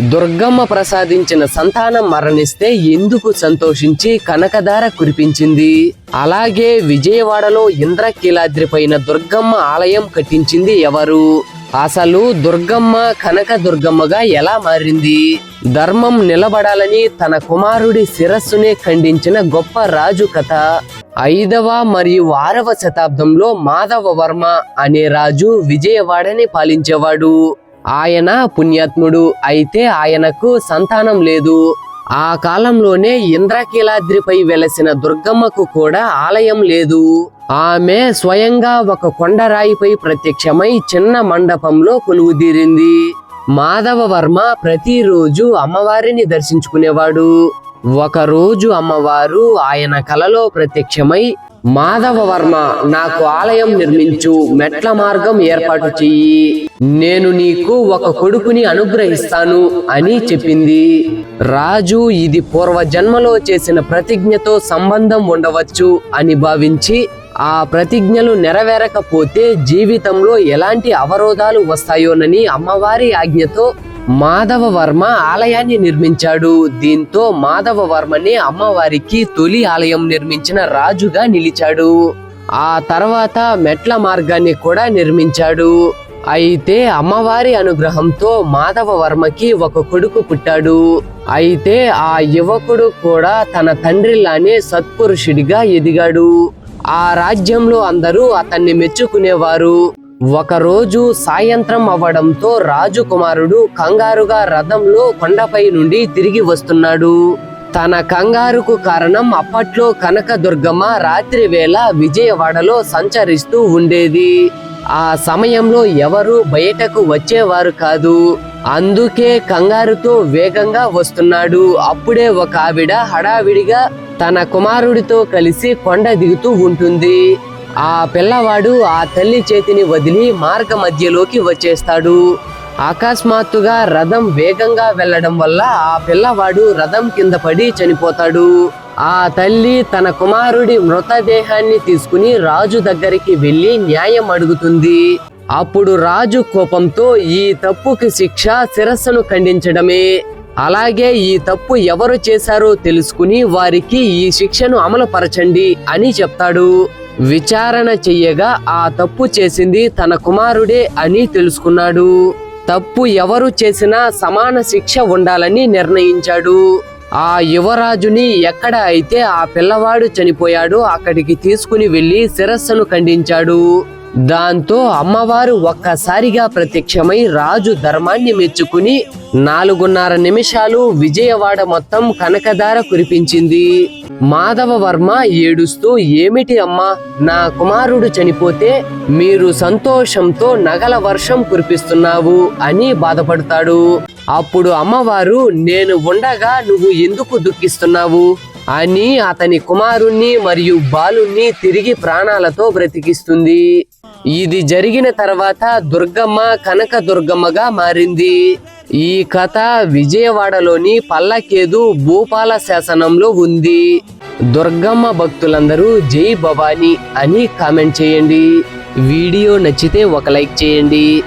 దుర్గమ్మ ప్రసాదించిన సంతానం మరణిస్తే ఎందుకు సంతోషించి కనకధార కురిపించింది? అలాగే విజయవాడలో ఇంద్రకీలాద్రి పైన దుర్గమ్మ ఆలయం కట్టించింది ఎవరు? అసలు దుర్గమ్మ కనక దుర్గమ్మగా ఎలా మారింది? ధర్మం నిలబడాలని తన కుమారుడి శిరస్సునే ఖండించిన గొప్ప రాజు కథ. ఐదవ మరియు ఆరవ శతాబ్దంలో మాధవ వర్మ అనే రాజు విజయవాడని పాలించేవాడు. ఆయన పుణ్యాత్ముడు అయితే ఆయనకు సంతానం లేదు. ఆ కాలంలోనే ఇంద్రకీలాద్రిపై వెలసిన దుర్గమ్మకు కూడా ఆలయం లేదు. ఆమె స్వయంగా ఒక కొండరాయిపై ప్రత్యక్షమై చిన్న మండపంలో కొలువుదీరింది. మాధవవర్మ ప్రతిరోజు అమ్మవారిని దర్శించుకునేవాడు. ఒక రోజు అమ్మవారు ఆయన కలలో ప్రత్యక్షమై మాధవ వర్మ నాకు ఆలయం నిర్మించు మెట్ల మార్గం ఏర్పాటు చెయ్యి. నేను నీకు ఒక కొడుకుని అనుగ్రహిస్తాను అని చెప్పింది. రాజు ఇది పూర్వజన్మలో చేసిన ప్రతిజ్ఞతో సంబంధం ఉండవచ్చు అని భావించి ఆ ప్రతిజ్ఞలు నెరవేరకపోతే జీవితంలో ఎలాంటి అవరోధాలు వస్తాయోనని అమ్మవారి ఆజ్ఞతో మాధవ వర్మ ఆలయాన్ని నిర్మించాడు. దీంతో మాధవవర్మనే అమ్మవారికి తొలి ఆలయం నిర్మించిన రాజుగా నిలిచాడు. ఆ తర్వాత మెట్ల మార్గాన్ని కూడా నిర్మించాడు. అయితే అమ్మవారి అనుగ్రహంతో మాధవ వర్మకి ఒక కొడుకు పుట్టాడు. అయితే ఆ యువకుడు కూడా తన తండ్రిలానే సత్పురుషుడిగా ఎదిగాడు. ఆ రాజ్యంలో అందరూ అతన్ని మెచ్చుకునేవారు. ఒకరోజు సాయంత్రం అవ్వడంతో రాజు కుమారుడు కంగారుగా రథంలో కొండపై నుండి తిరిగి వస్తున్నాడు. తన కంగారుకు కారణం అప్పట్లో కనకదుర్గమ్మ రాత్రి వేళ విజయవాడలో సంచరిస్తూ ఉండేది. ఆ సమయంలో ఎవరు బయటకు వచ్చేవారు కాదు. అందుకే కంగారుతో వేగంగా వస్తున్నాడు. అప్పుడే ఒక ఆవిడ హడావిడిగా తన కుమారుడితో కలిసి కొండ దిగుతూ ఉంటుంది. ఆ పిల్లవాడు ఆ తల్లి చేతిని వదిలి మార్గ మధ్యలోకి వచ్చేస్తాడు. అకస్మాత్తుగా రథం వేగంగా వెళ్ళడం వల్ల ఆ పిల్లవాడు రథం కింద పడి చనిపోతాడు. ఆ తల్లి తన కుమారుడి మృతదేహాన్ని తీసుకుని రాజు దగ్గరికి వెళ్ళి న్యాయం అడుగుతుంది. అప్పుడు రాజు కోపంతో ఈ తప్పుకి శిక్ష శిరస్సును ఖండించడమే. అలాగే ఈ తప్పు ఎవరు చేశారో తెలుసుకుని వారికి ఈ శిక్షను అమలుపరచండి అని చెప్తాడు. విచారణ చెయ్యగా ఆ తప్పు చేసింది తన కుమారుడే అని తెలుసుకున్నాడు. తప్పు ఎవరు చేసినా సమాన శిక్ష ఉండాలని నిర్ణయించాడు. ఆ యువరాజుని ఎక్కడ అయితే ఆ పిల్లవాడు చనిపోయాడో అక్కడికి తీసుకుని వెళ్ళి శిరస్సును ఖండించాడు. దాంతో అమ్మవారు ఒక్కసారిగా ప్రత్యక్షమై రాజు ధర్మాన్ని మెచ్చుకుని నాలుగున్నర నిమిషాలు విజయవాడ మొత్తం కనకదార కురిపించింది. మాధవవర్మ ఏడుస్తూ ఏమిటి అమ్మా నా కుమారుడు చనిపోతే మీరు సంతోషంతో నగల వర్షం కురిపిస్తున్నావు అని బాధపడతాడు. అప్పుడు అమ్మవారు నేను ఉండగా నువ్వు ఎందుకు దుఃఖిస్తున్నావు? అని అతని కుమారుణ్ణి మరియు బాలుణ్ణి తిరిగి ప్రాణాలతో బ్రతికిస్తుంది. ఇది జరిగిన తర్వాత దుర్గమ్మ కనక దుర్గమ్మగా మారింది. ఈ కథ విజయవాడలోని పల్లకేదు భూపాల శాసనంలో ఉంది. దుర్గమ్మ భక్తులందరూ జై భవానీ అని కామెంట్ చేయండి. వీడియో నచ్చితే ఒక లైక్ చేయండి.